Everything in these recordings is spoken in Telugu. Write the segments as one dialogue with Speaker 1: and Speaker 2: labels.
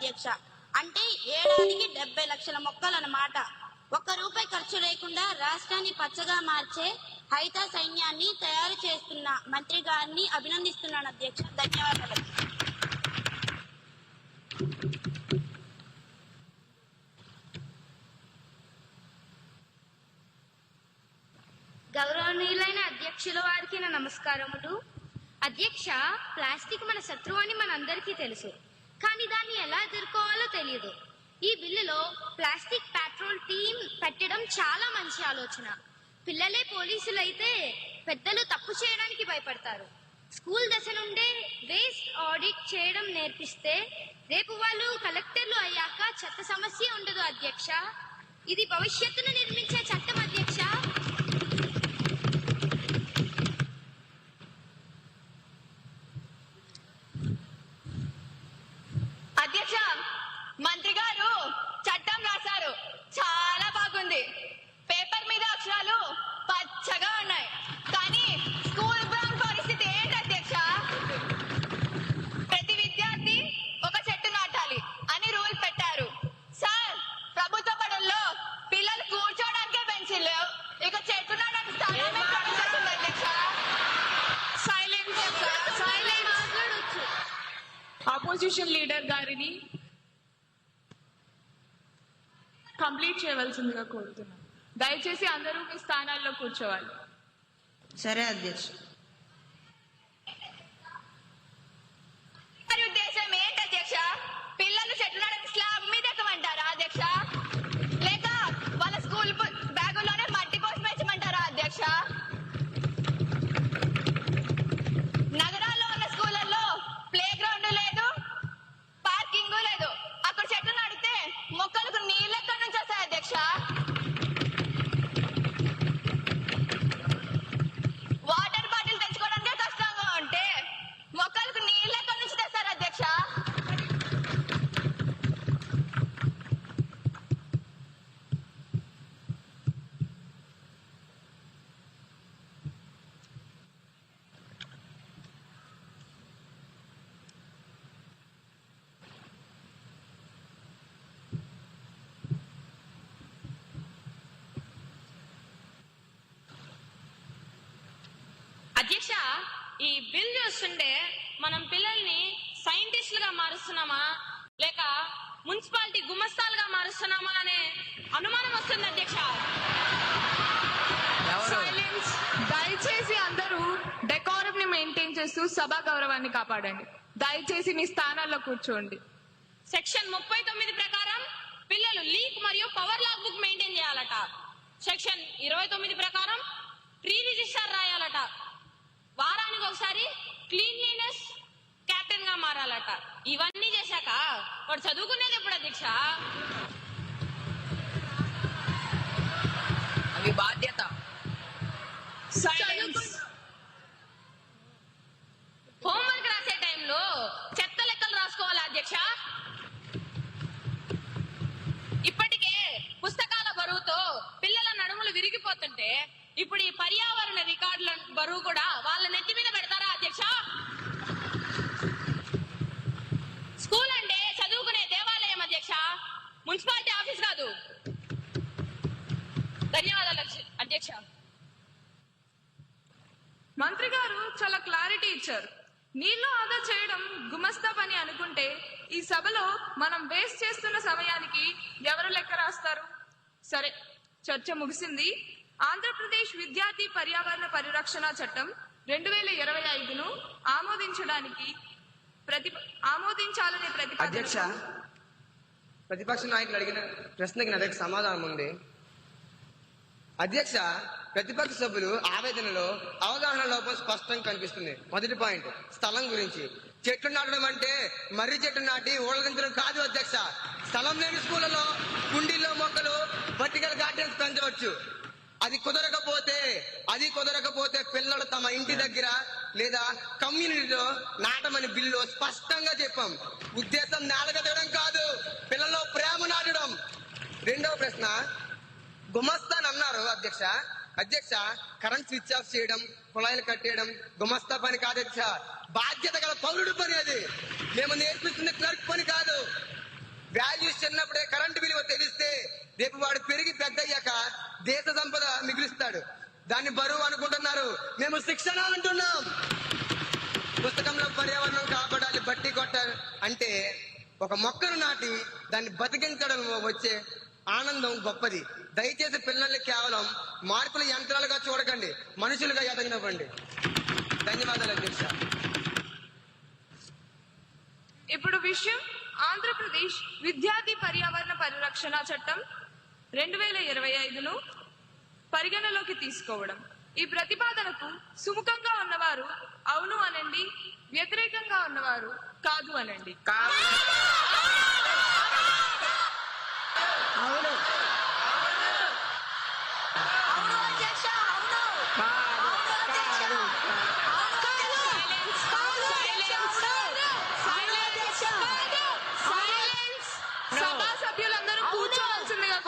Speaker 1: అధ్యక్ష. అంటే ఏడాదికి డెబ్బై లక్షల మొక్కలు అన్నమాట ఒక్క రూపాయి ఖర్చు లేకుండా రాష్ట్రాన్ని పచ్చగా మార్చే హైత సైన్యాన్ని తయారు చేస్తున్న మంత్రి గారిని అభినందిస్తున్నాను అధ్యక్ష. ధన్యవాదాలు.
Speaker 2: గౌరవనీయులైన అధ్యక్షుల వారికి నా నమస్కారములు. అధ్యక్ష ప్లాస్టిక్ మన శత్రువు అని మనందరికీ తెలుసు. కానీ దాన్ని ఎలా ఎదుర్కోవాలో తెలియదు ఈ బిల్లులో ప్లాస్టిక్ పెట్రోల్ టీం పెట్టడం చాలా మంచి ఆలోచన. పిల్లలే పోలీసులు అయితే పెద్దలు తప్పు చేయడానికి భయపడతారు. స్కూల్ దశ నుండే వేస్ట్ ఆడిట్ చేయడం నేర్పిస్తే రేపు వాళ్ళు కలెక్టర్లు అయ్యాక చెత్త సమస్య ఉండదు అధ్యక్ష. ఇది భవిష్యత్తును నిర్మించే చట్టం అధ్యక్ష
Speaker 3: అధ్యక్ష మంత్రి గారు చట్టం రాశారు చాలా బాగుంది పేపర్ మీద అక్షరాలు పచ్చగా ఉన్నాయి కానీ స్కూల్ గ్రౌండ్ పరిస్థితి ఏంటి అధ్యక్ష ప్రతి విద్యార్థి ఒక చెట్టు నాటాలి అని రూల్ పెట్టారు సార్ ప్రభుత్వ బడుల్లో పిల్లలు కూర్చోడానికే బెంచీలు లేవు ఇక చెట్టు నాటడానికి స్థానం ఎక్కడ చేస్తుంది అధ్యక్ష
Speaker 4: సైలెన్స్ సైలెన్స్
Speaker 2: మాట్లాడొచ్చు
Speaker 4: ఆపోజిషన్ లీడర్ గారిని కంప్లీట్ కోరుతున్నాను. దయచేసి అందరూ మీ స్థానాల్లో కూర్చోవాలి.
Speaker 5: సరే అధ్యక్ష.
Speaker 3: అధ్యక్ష
Speaker 6: ఈ బిల్ చూస్తుంటే మనం పిల్లల్ని సైంటిస్టులుగా మారుస్తున్నామా? లేక మున్సిపాలిటీ గుమస్తాలుగా మారుస్తున్నామా అనే అనుమానం వస్తుంది అధ్యక్ష.
Speaker 4: సైలెన్స్ దయచేసి అందరూ డెకారం ని మెయింటైన్ చేస్తూ సభా గౌరవాన్ని కాపాడండి. దయచేసి మీ స్థానాల్లో కూర్చోండి.
Speaker 6: సెక్షన్ ముప్పై తొమ్మిది ప్రకారం పిల్లలు లీక్ మరియు పవర్ లాగ్ బుక్ మెయింటైన్ చేయాలట. సెక్షన్ ఇరవై తొమ్మిది ప్రకారం ప్రీ రిజిస్టర్ రాయాలట. వారానికి ఒకసారి క్లీన్లీనెస్ కెప్టెన్గా మారాలట. ఇవన్నీ చేశాక వాడు చదువుకునేది ఎప్పుడు అధ్యక్ష
Speaker 5: అవి బాధ్యత.
Speaker 4: సైలెన్స్
Speaker 6: హోంవర్క్ రాసే టైంలో చెత్త లెక్కలు రాసుకోవాలా అధ్యక్ష ఇప్పటికే పుస్తకాల బరువుతో పిల్లల నడుములు విరిగిపోతుంటే ఇప్పుడు ఈ పర్యావరణ రికార్డుల బరువు కూడా వాళ్ళ నెత్తి మీద పెడతారా అధ్యక్ష స్కూల్ అంటే చదువుకునే దేవాలయం అధ్యక్ష మున్సిపాలిటీ ఆఫీస్ కాదు ధన్యవాదాలు అధ్య- అధ్యక్ష
Speaker 4: మంత్రి గారు చాలా క్లారిటీ ఇచ్చారు. నీళ్ళు ఆదా చేయడం గుమస్తా పని అనుకుంటే ఈ సభలో మనం వేస్ట్ చేస్తున్న సమయానికి ఎవరు లెక్క రాస్తారు? సరే చర్చ ముగిసింది. ఆంధ్రప్రదేశ్ విద్యార్థి పర్యావరణ పరిరక్షణ చట్టం రెండు వేల ఇరవై ఐదును ఆమోదించడానికి ప్రతి ఆమోదించాలనే
Speaker 7: అధ్యక్ష ప్రతిపక్ష నాయకులు అడిగిన ప్రశ్నకి నా దగ్గర సమాధానం ఉంది. అధ్యక్ష ప్రతిపక్ష సభ్యులు ఆవేదనలో అవగాహన లోపం స్పష్టంగా కనిపిస్తుంది. మొదటి పాయింట్ స్థలం గురించి. చెట్లు నాటడం అంటే మర్రి చెట్టు నాటి ఊళ్ళదించడం కాదు అధ్యక్ష. స్థలం లేని స్కూళ్ళలో కుండీల్లో మొక్కలు వర్టికల్ గార్డెన్స్ పెంచవచ్చు. అది కుదరకపోతే అది కుదరకపోతే పిల్లలు తమ ఇంటి దగ్గర లేదా కమ్యూనిటీలో నాటమని బిల్లు స్పష్టంగా చెప్పాం. ఉద్దేశం నేలగదడం కాదు పిల్లల్లో ప్రేమ నాటడం. రెండవ ప్రశ్న గుమస్తాన్ అన్నారు అధ్యక్ష. అధ్యక్ష కరెంట్ స్విచ్ ఆఫ్ చేయడం కుళాయిలు కట్టేయడం గుమస్తా పని కాదు అధ్యక్ష. బాధ్యత గల పౌరుడు పని అది. మేము నేర్పిస్తున్న క్లర్క్ పని కాదు. వాల్యూస్ చిన్నప్పుడే కరెంటు విలువ తెలిస్తే రేపు వాడు పెరిగి పెద్ద అయ్యాక దేశ సంపద మిగులుస్తాడు. దాన్ని బరువు అనుకుంటున్నారు. మేము శిక్షణ అంటున్నాం. పుస్తకంలో పర్యావరణం కాపాడాలి బట్టి కొట్టాలి అంటే ఒక మొక్కను నాటి దాన్ని బతికించడం వచ్చే ఆనందం గొప్పది. దయచేసి పిల్లల్ని కేవలం మార్పుల యంత్రాలుగా చూడకండి. మనుషులుగా ఎదగనివ్వండి. ధన్యవాదాలు అధ్యక్ష.
Speaker 4: ఇప్పుడు విషయం ఆంధ్రప్రదేశ్ విద్యార్థి పర్యావరణ పరిరక్షణ చట్టం రెండు వేల ఇరవై ఐదును పరిగణలోకి తీసుకోవడం. ఈ ప్రతిపాదనకు సుముఖంగా ఉన్నవారు అవును అనండి వ్యతిరేకంగా ఉన్నవారు కాదు అనండి.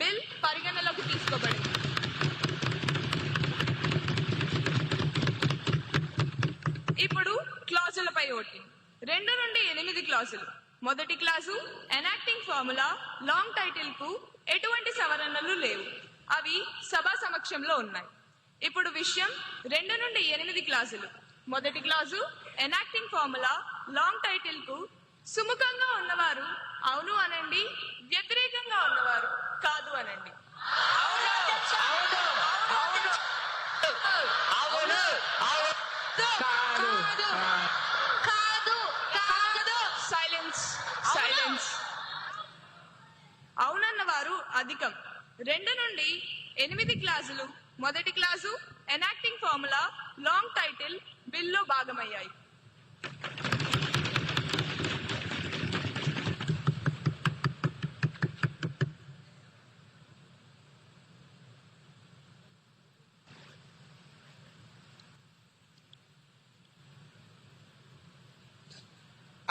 Speaker 4: బిల్ పరిగణలోకి తీసుకోబడింది. ఇప్పుడు క్లాజులపై ఓటింగ్. రెండు నుండి ఎనిమిది క్లాజులు మొదటి క్లాసు ఎనాక్టింగ్ ఫార్ములా లాంగ్ టైటిల్కు ఎటువంటి సవరణలు లేవు. అవి సభా సమక్షంలో ఉన్నాయి. ఇప్పుడు విషయం రెండు నుండి ఎనిమిది క్లాసులు. మొదటి క్లాసు ఎనాక్టింగ్ ఫార్ములా లాంగ్ టైటిల్కు సుముఖంగా ఉన్నవారు అవును అనండి వ్యతిరేకంగా ఉన్నవారు కాదు అనండి. Silence silence. అవునన్న వారు అధికం. రెండు నుండి ఎనిమిది క్లాసులు. మొదటి class enacting formula long title బిల్లో భాగమయ్యాయి.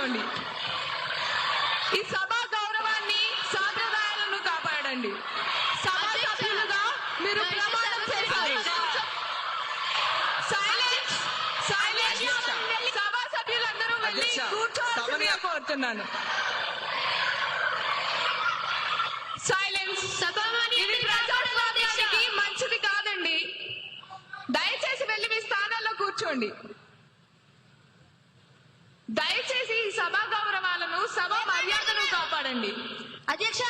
Speaker 4: కూర్చోండి. ఈ సభా గౌరవాన్ని సాంప్రదాయాలను కాపాడండి. సభా సభ్యులుగా మీరు ప్రమాణం చేశారు. సైలెన్స్ సైలెన్స్ సభా సభ్యులందరూ వెళ్ళి కూర్చోవాల్సిందిగా కోరుతున్నాను. సైలెన్స్. ఇది ప్రజాస్వామ్యానికి మంచిది కాదండి. దయచేసి వెళ్ళి మీ స్థానాల్లో కూర్చోండి దయచేసి ఈ సభా గౌరవాలను సభా మర్యాదను కాపాడండి
Speaker 2: అధ్యక్ష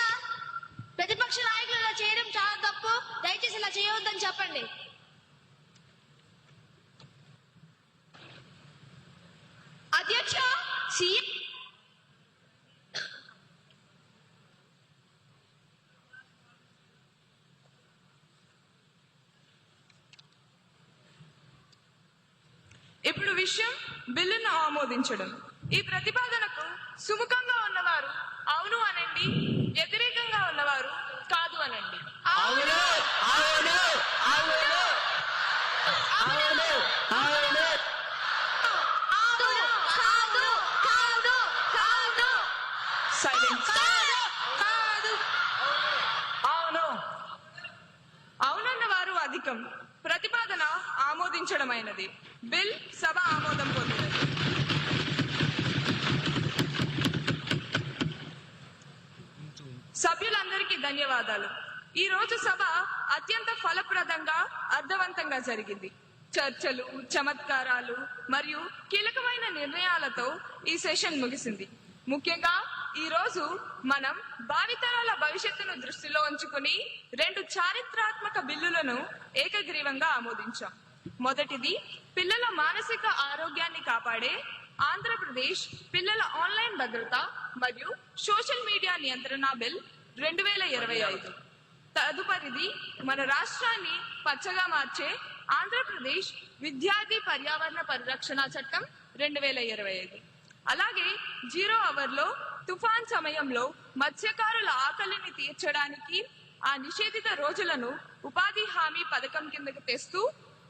Speaker 2: ప్రతిపక్ష నాయకులు ఇలా చేయడం చాలా తప్పు. దయచేసి ఇలా చేయవద్దని చెప్పండి. అధ్యక్ష సీఎం
Speaker 4: ఇప్పుడు విషయం బిల్లును ఆమోదించడం. ఈ ప్రతిపాదనకు సుముఖంగా ఉన్నవారు అవును అనండి. వ్యతిరేకంగా ఉన్నవారు కాదు అనండి.
Speaker 7: అవును అవును అవును అవును. అవును
Speaker 2: కాదు కాదు కాదు
Speaker 4: సైలెన్స్
Speaker 2: కాదు
Speaker 4: అవును. అవునన్న వారు అధికం. ప్రతిపాదన ఆమోదించడమైనది. బిల్ సభ ఆమోదం పొందినది. సభ్యులందరికీ ధన్యవాదాలు. ఈ రోజు సభ అత్యంత ఫలప్రదంగా అర్థవంతంగా జరిగింది. చర్చలు చమత్కారాలు మరియు కీలకమైన నిర్ణయాలతో ఈ సెషన్ ముగిసింది. ముఖ్యంగా ఈ రోజు మనం భావితరాల భవిష్యత్తును దృష్టిలో ఉంచుకుని రెండు చారిత్రాత్మక బిల్లులను ఏకగ్రీవంగా ఆమోదించాం. మొదటిది పిల్లల మానసిక ఆరోగ్యాన్ని కాపాడే ఆంధ్రప్రదేశ్ పిల్లల ఆన్లైన్ భద్రత మరియు సోషల్ మీడియా నియంత్రణ బిల్ రెండు వేల ఇరవై ఐదు. తదుపరిది మన రాష్ట్రాన్ని పచ్చగా మార్చే ఆంధ్రప్రదేశ్ విద్యార్థి పర్యావరణ పరిరక్షణ చట్టం రెండు వేల ఇరవై ఐదు. అలాగే జీరో అవర్లో తుఫాన్ సమయంలో మత్స్యకారుల ఆకలిని తీర్చడానికి ఆ నిషేధిత రోజులను ఉపాధి హామీ పథకం కిందకు తెస్తూ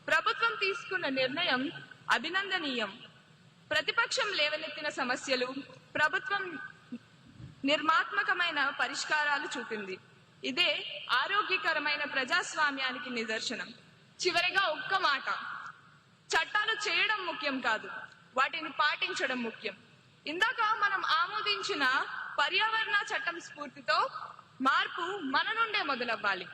Speaker 4: ప్రభుత్వం తీసుకున్న నిర్ణయం అభినందనీయం. ప్రతిపక్షం లేవనెత్తిన సమస్యలు ప్రభుత్వం నిర్మాత్మకమైన పరిష్కారాలు చూపింది. ఇదే ఆరోగ్యకరమైన ప్రజాస్వామ్యానికి నిదర్శనం. చివరిగా ఒక్క మాట. చట్టాలు చేయడం ముఖ్యం కాదు వాటిని పాటించడం ముఖ్యం. ఇందాక మనం ఆమోదించిన పర్యావరణ చట్టం స్ఫూర్తితో మార్పు మన నుండే మొదలవ్వాలి.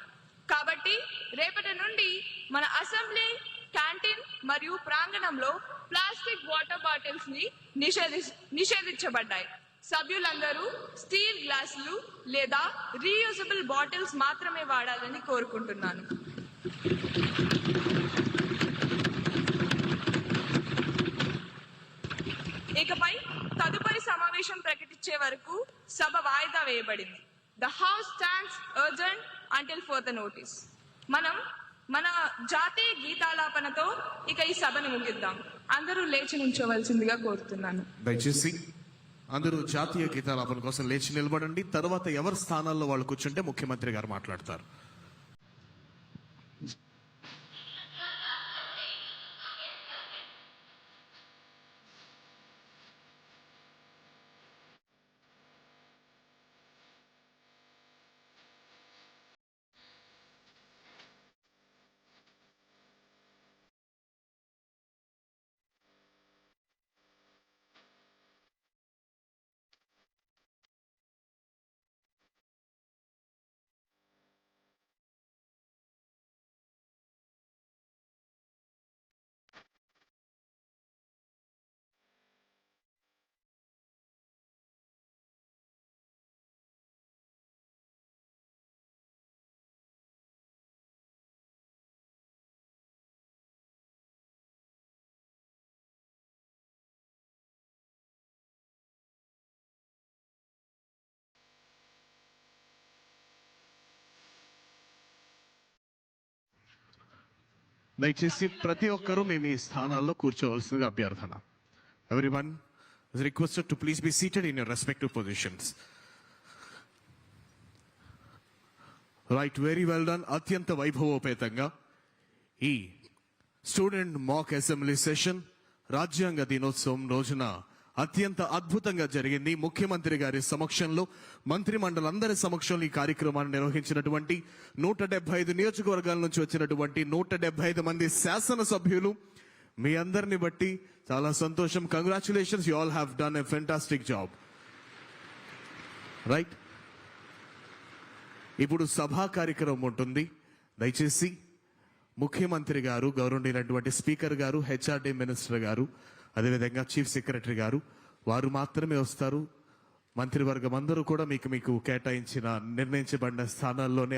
Speaker 4: కాబట్టి రేపటి నుండి మన అసెంబ్లీ క్యాంటీన్ మరియు ప్రాంగణంలో ప్లాస్టిక్ వాటర్ బాటిల్స్ని నిషేధి నిషేధించబడ్డాయి. సభ్యులందరూ స్టీల్ గ్లాసులు లేదా రీయూజబుల్ బాటిల్స్ మాత్రమే వాడాలని కోరుకుంటున్నాను. ఇకపై తదుపరి సమావేశం ప్రకటించే వరకు సభ వాయిదా వేయబడింది. The house stands adjourned until for the notice మనం మన జాతీయ గీతాలాపనతో ఇక ఈ సభను ముగిద్దాం. అందరూ లేచి నుంచోవలసిందిగా కోరుతున్నాను.
Speaker 8: దయచేసి అందరూ జాతీయ గీతాలాపన కోసం లేచి నిలబడండి. తర్వాత ఎవరి స్థానాల్లో వాళ్ళు కూర్చుంటే ముఖ్యమంత్రి గారు మాట్లాడతారు. దయచేసి ప్రతి ఒక్కరూ మేము ఈ స్థానాల్లో కూర్చోవలసిందిగా అభ్యర్థన. Everyone requested to please be seated in your respective positions right very well done అత్యంత వైభవోపేతంగా ఈ స్టూడెంట్ మాక్ అసెంబ్లీ సెషన్ రాజ్యాంగ దినోత్సవం రోజున అత్యంత అద్భుతంగా జరిగింది. ముఖ్యమంత్రి గారి సమక్షంలో మంత్రి మండలందరి సమక్షంలో ఈ కార్యక్రమాన్ని నిర్వహించినటువంటి నూట డెబ్బై ఐదు నియోజకవర్గాల నుంచి వచ్చినటువంటి నూట డెబ్బై ఐదు మంది శాసనసభ్యులు. మీ అందరిని బట్టి చాలా సంతోషం. Congratulations you all have done a fantastic job right ఇప్పుడు సభా కార్యక్రమం ఉంటుంది. దయచేసి ముఖ్యమంత్రి గారు గౌరవనీయులైనటువంటి స్పీకర్ గారు హెచ్ఆర్డి మినిస్టర్ గారు అదేవిధంగా చీఫ్ సెక్రటరీ గారు వారు మాత్రమే వస్తారు. మంత్రివర్గం అందరూ కూడా మీకు మీకు కేటాయించిన నిర్ణయించబడిన స్థానాల్లోనే